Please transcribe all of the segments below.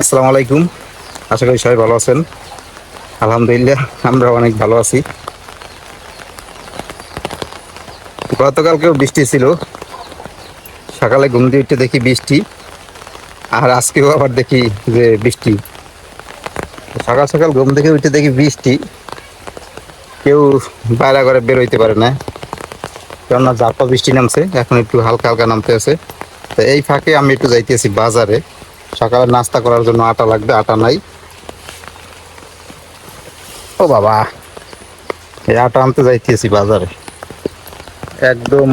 আসসালামু আলাইকুম। আশা করি সবাই ভালো আছেন। আলহামদুলিল্লাহ আমরা অনেক ভালো আছি। গতকালকেও বৃষ্টি ছিল। সকালে ঘুম দিয়ে উঠতে দেখি বৃষ্টি। আর আজকেও আবার দেখি যে বৃষ্টি। সকাল সকাল ঘুম থেকে উঠে দেখি বৃষ্টি। কেউ বাইরে করে বেরোইতে পারে না। কেননা জাপা বৃষ্টি নামছে। এখন একটু হালকা হালকা নামতে আছে। তো এই ফাঁকে আমি একটু যাইতেছি বাজারে। সকালে নাস্তা করার জন্য আটা লাগবে, আটা নাই। ও বাবা, এই আটা আনতে যাইতেছি বাজারে। একদম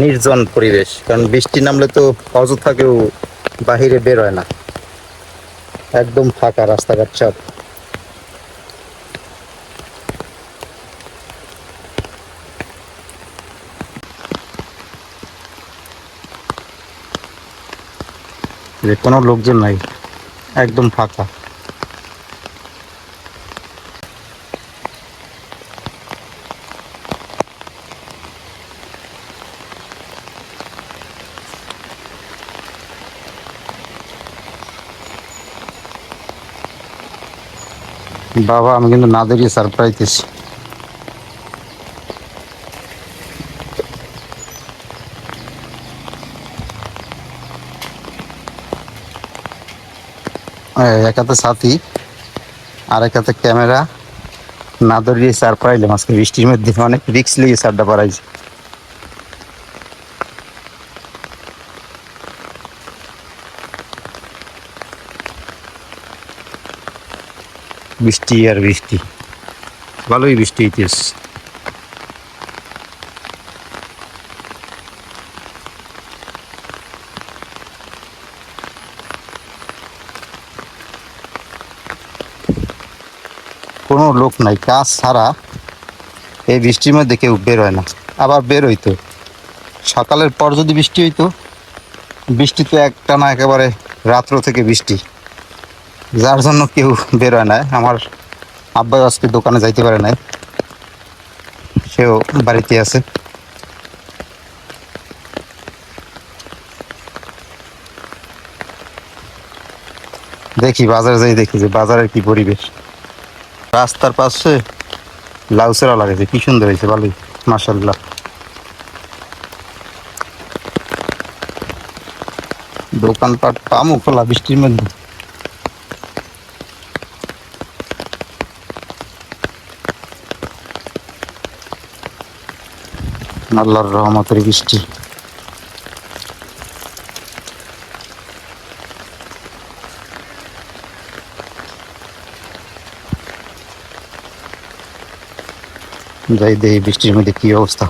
নির্জন পরিবেশ, কারণ বৃষ্টি নামলে তো অযথা কেউ বাহিরে বের হয় না। একদম ফাঁকা রাস্তাঘাট সব। যে কোনো লোকজন নাই একদম ফাঁকা। বাবা আমি কিন্তু না দাঁড়িয়ে সারপ্রাইজ দিচ্ছি এক হাতে সাথী আর এক হাতে ক্যামেরা। না ধরিয়ে সার পাইলাম আজকে। বৃষ্টির মধ্যে অনেক রিক্স লিয়ে সারটা পারাইছে বৃষ্টি আর বৃষ্টি। ভালোই বৃষ্টি হইতেছে। লোক নাই, কাজ ছাড়া এই বৃষ্টির মধ্যে কেউ বের হয় না। আবার বের হইতো। সকালের পর যদি বৃষ্টি হইতো, বৃষ্টি তো একটা না একেবারে রাত্র থেকে বৃষ্টি। যার জন্য কেউ বের হয় না। আমার আব্বাই আজকে দোকানে যাইতে পারে নাই। সেও বাড়িতে আছে। দেখি, বাজারে যাই দেখি যে বাজারের কি পরিবেশ। রাস্তার পাশে লাউ সেরা লাগাইছে কি সুন্দর হয়েছে ভালোই মাসাল্লাহ দোকানপাট পামো খোলা বৃষ্টির মধ্যে। আল্লাহর রহমতের বৃষ্টি। যাই দেখি বৃষ্টির মধ্যে কি অবস্থা?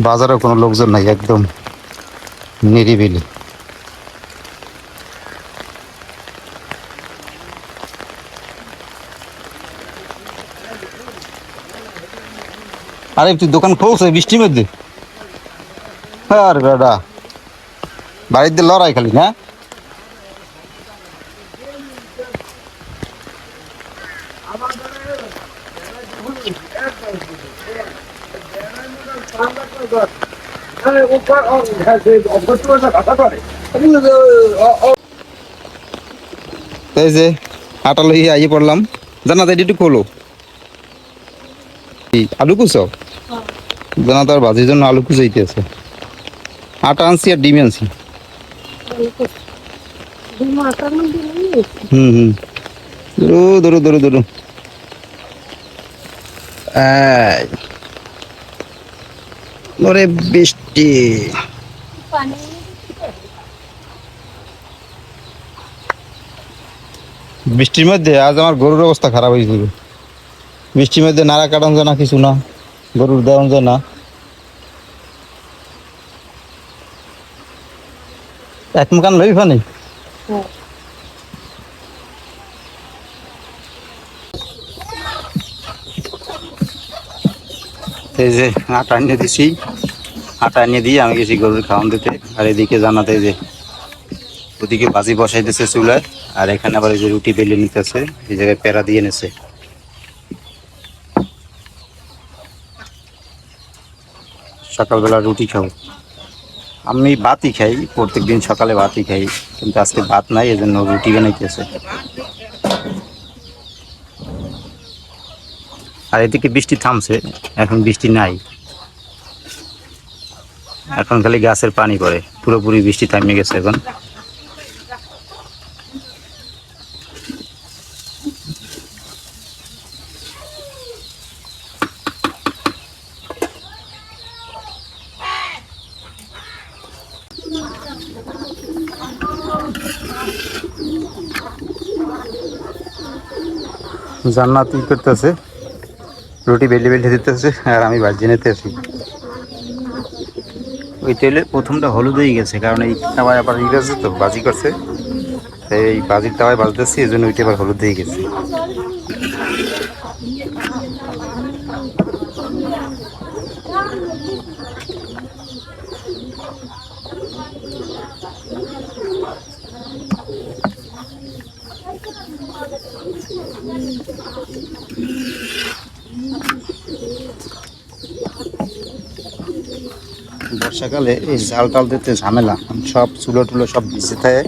বাজারে কোনো লোকজন নাই, একদম নিরিবিলি। আরে, তুই দোকান খোলছে বৃষ্টির মধ্যে? আর বেটা বাড়িতে লড়াই খালি, না? এই যে আটা লইয়া আইয়ে পড়লাম। জানা তাই একটু খোলো। আলু কুচো জানা তার ভাজির জন্য আলু কুচাইতে আছে। আটা আনছি আর ডিম আনছি। হুম হুম। ধরু ধরু ধরু। এই। ওরে বৃষ্টি। বৃষ্টির মধ্যে আজ আমার গরুর অবস্থা খারাপ হয়েছিল বৃষ্টির মধ্যে নাড়া কাটান না কিছু না। গরুর দেওয়ান জানা এক মুখান লই ফানি এই যে আটা এনে দিছি। আটা এনে দিয়ে আমি গেছি গরুর খাওয়ান দিতে। আর এদিকে জানাতে যে ওদিকে বাজি বসাইতেছে চুলায়। আর এখানে আবার এই যে রুটি বেলে নিতেছে, এই জায়গায় পেড়া দিয়ে নেছে সকালবেলা রুটি খাও আমি ভাতই খাই, প্রত্যেকদিন সকালে ভাতই খাই, কিন্তু আজকে ভাত নাই, এজন্য রুটি বানাইতেছে। আর এদিকে বৃষ্টি থামছে, এখন বৃষ্টি নাই। এখন খালি গাছের পানি পড়ে, পুরোপুরি বৃষ্টি থামিয়ে গেছে এখন। জান্নাত ই করতেছে? রুটি বেলে বেলে দিতেছে আর আমি ভাজি নিতেছি ওই তেলে প্রথমটা হলুদ হয়ে গেছে কারণ এই তাওয়ায় আবার ই গেছে তো বাজি করছে। তাই এই বাজির তাওয়ায় বাজতেছি এই জন্য ওইটা আবার হলুদ হয়ে গেছে। বর্ষাকালে এই জাল টাল দিতে ঝামেলা। সব চুলো টুলো সব ভিজে থাকে।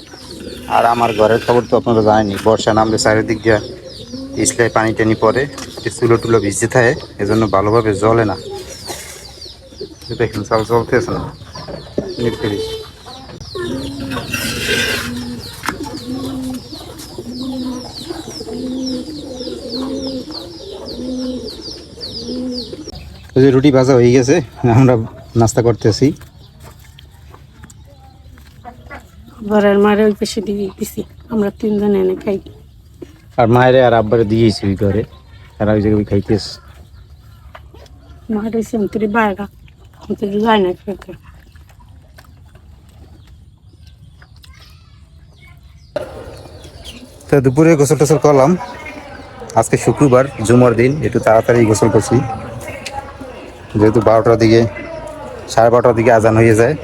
আর আমার ঘরের খবর তো আপনারা জানেনি বর্ষা নামলে চারিদিক দিয়ে ইসলাই পানি টানি পরে চুলো টুলো ভিজে থাকে, এজন্য ভালোভাবে জলে না। দেখেন চাল চলতেছে না। রুটি ভাজা হয়ে গেছে, আমরা নাস্তা করতেছি। ঘরের মারে ওই পাশে দিয়ে দিছি। আমরা তিনজন এনে খাই। আর মায়ের আর আব্বারে দিয়েছি ওই ঘরে। আর ওই জায়গায় খাইতেছে। মার হয়েছে অন্তরে বাইরা। অন্তরে যায় না খেতে তো দুপুরে গোসল টোসল করলাম। আজকে শুক্রবার জুমার দিন। একটু তাড়াতাড়ি গোসল করছি। যেহেতু বারোটার দিকে সাড়ে বারোটার দিকে আজান হয়ে যায়।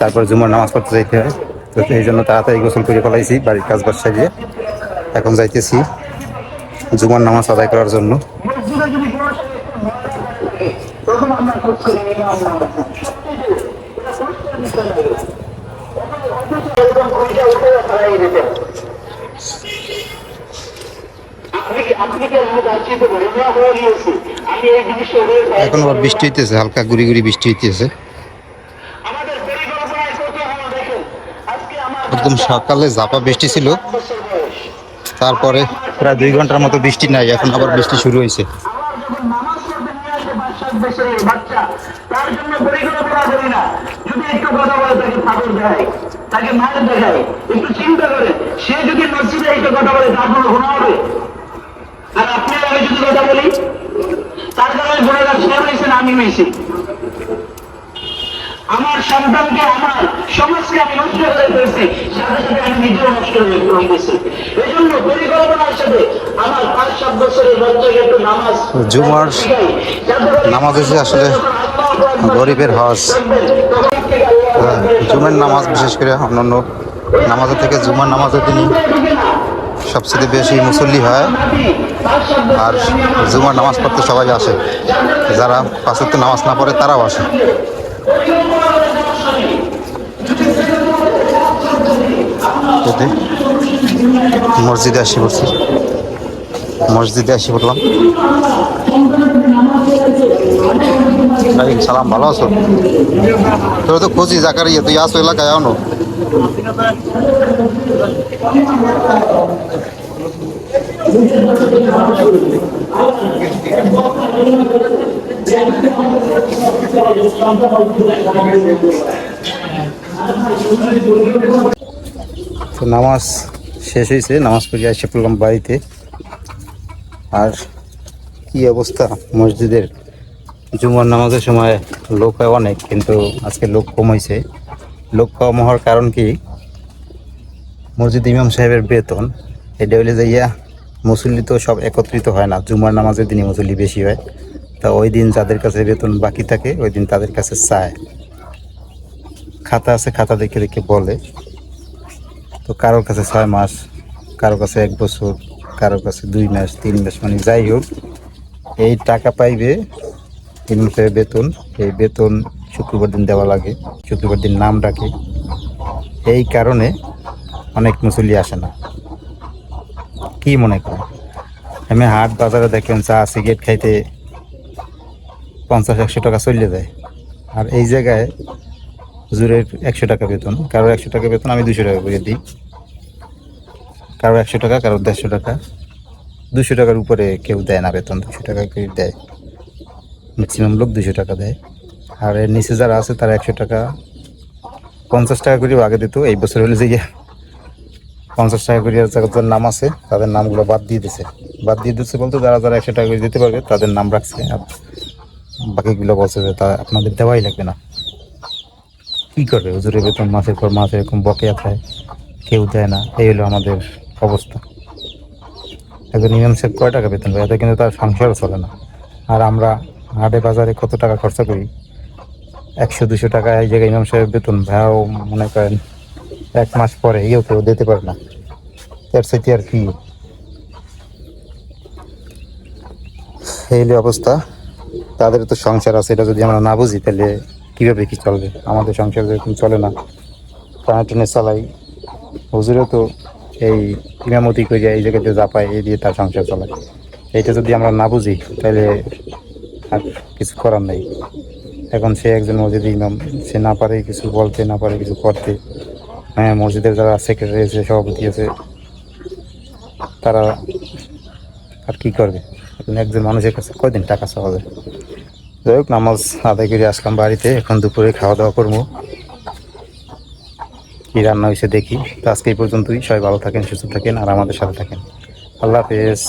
তারপর জুমার নামাজ পড়তে যাইতে হয়। তো এই জন্য তাড়াতাড়ি গোসল করে ফেলাইছি, বাড়ির কাজ বাজ সারিয়ে। এখন যাইতেছি জুমার নামাজ আদায় করার জন্য। এখন আবার বৃষ্টি হইতেছে হালকা গুড়ি গুড়ি বৃষ্টি হইতেছে। একদম সকালে ঝাপা বৃষ্টি ছিল। তারপরে প্রায় দুই ঘণ্টার মতো বৃষ্টি নাই এখন আবার বৃষ্টি শুরু হয়েছে বাচ্চা তার জন্য পরিকল্পনা করি না। যদি একটু কথা বলে তাকে ফাঁকর দেয় তাকে মায়ের দেখায় একটু চিন্তা করে। সে যদি মসজিদে একটু কথা বলে তার কোনো হবে? আর আপনি আমি যদি কথা বলি তার কারণে গুণাগার সে হয়েছেন আমি হয়েছি আমার সন্তানকে, আমার সমাজকে আমি নষ্ট করে ফেলছি। সাথে সাথে আমি নিজেও নষ্ট হয়ে গেছি এই জন্য পরিকল্পনার সাথে আমার পাঁচ, সাত বছরের বাচ্চাকে একটু নামাজ জুমার নামাজ হচ্ছে আসলে গরিবের হজ জুমের নামাজ বিশেষ করে অন্যান্য নামাজের থেকে জুমার নামাজের দিনই সবচেয়ে বেশি মুসল্লি হয়। আর জুমার নামাজ পড়তে সবাই আসে। যারা পাঁচত্ব নামাজ না পড়ে তারাও আসে। মসজিদে আসি পড়ছি। মসজিদে আসি পড়লাম। সালাম, ভালো আছো? তোর তো খুঁজি, জাকারিয়া, তুই আসো এলাকায় আনো তো নামাজ শেষ হয়েছে, নামাজ পড়ে এসে পড়লাম বাড়িতে। আর কি অবস্থা মসজিদের? জুমার নামাজের সময় লোক হয় অনেক, কিন্তু আজকে লোক কম হয়েছে। লোক কম হওয়ার কারণ কি? মসজিদ ইমাম সাহেবের বেতন। এটা হইলে যাইয়া মুসল্লি তো সব একত্রিত হয় না। জুমার নামাজের দিনই মুসল্লি বেশি হয়। তা ওই দিন যাদের কাছে বেতন বাকি থাকে, ওই দিন তাদের কাছে চায়। খাতা আছে, খাতা দেখে দেখে বলে। তো কারোর কাছে ছয় মাস, কারোর কাছে এক বছর, কারোর কাছে দুই মাস, তিন মাস মানে যাই হোক, এই টাকা পাইবে ইমাম সাহেবের বেতন। এই বেতন শুক্রবার দিন দেওয়া লাগে, শুক্রবার দিন নাম ডাকে এই কারণে অনেক মুসল্লি আসে না। কি মনে করেন? আমি হাট বাজারে দেখেন চা, সিগারেট খাইতে পঞ্চাশ, একশো টাকা চলে যায় আর এই জায়গায় হুজুরের একশো টাকা বেতন কারও একশো টাকা বেতন আমি দুশো টাকা করে দিই। কারও একশো টাকা কারও দেড়শো টাকা। দুশো টাকার উপরে কেউ দেয় না বেতন, দুশো টাকা কেউ দেয়। ম্যাক্সিমাম লোক দুশো টাকা দেয়। আর এর নিচে যারা আছে তারা একশো টাকা, পঞ্চাশ টাকা করেও আগে দিত, এই বছর হলে যে পঞ্চাশ টাকা করে যাদের নাম আছে, তাদের নামগুলো বাদ দিয়ে দিছে। বাদ দিয়ে দিচ্ছে বলতে যারা যারা একশো টাকা করে দিতে পারবে, তাদের নাম রাখছে আর বাকিগুলো বলছে যে তা আপনাদের দেওয়াই লাগবে না। কি করবে? হুজুরের বেতন মাসের পর মাস এরকম বকেয়া খায়, কেউ দেয় না। এই হলো আমাদের অবস্থা। একজন ইমাম সাহেব কয় টাকা বেতন পায়? এতে কিন্তু তার সংসারও চলে না। আর আমরা হাটে বাজারে কত টাকা খরচা করি? একশো, দুশো টাকা এই জায়গায় ইমাম সাহেব বেতন, ভাইয়াও মনে করেন এক মাস পরে ইয়েও কেউ দিতে পারে না। এর সাথে আর কি? এই অবস্থা, তাদের তো সংসার আছে, এটা যদি আমরা না বুঝি, তাহলে কীভাবে কি চলবে? আমাদের সংসার যেরকম চলে না। টানা টেনে চালাই। হুজুরেও তো এই ইমামতি করে এই জায়গাতে যা পায়, এই দিয়ে তার সংসার চালায় এইটা যদি আমরা না বুঝি, তাহলে আর কিছু করার নেই। এখন সে একজন মসজিদের ইমাম, সে না পারে কিছু বলতে, না পারে কিছু করতে। হ্যাঁ মসজিদের যারা সেক্রেটারি আছে, সভাপতি আছে, তারা আর কি করবে? একজন মানুষের কাছে কয়দিন টাকা চাওয়া যায়? যাই হোক, নামাজ আদায় করে আসলাম বাড়িতে, এখন দুপুরে খাওয়া দাওয়া করব। কি রান্না হয়েছে দেখি। তো আজকে এই পর্যন্তই। সবাই ভালো থাকেন, সুস্থ থাকেন, আর আমাদের সাথে থাকেন। আল্লাহ হাফেজ।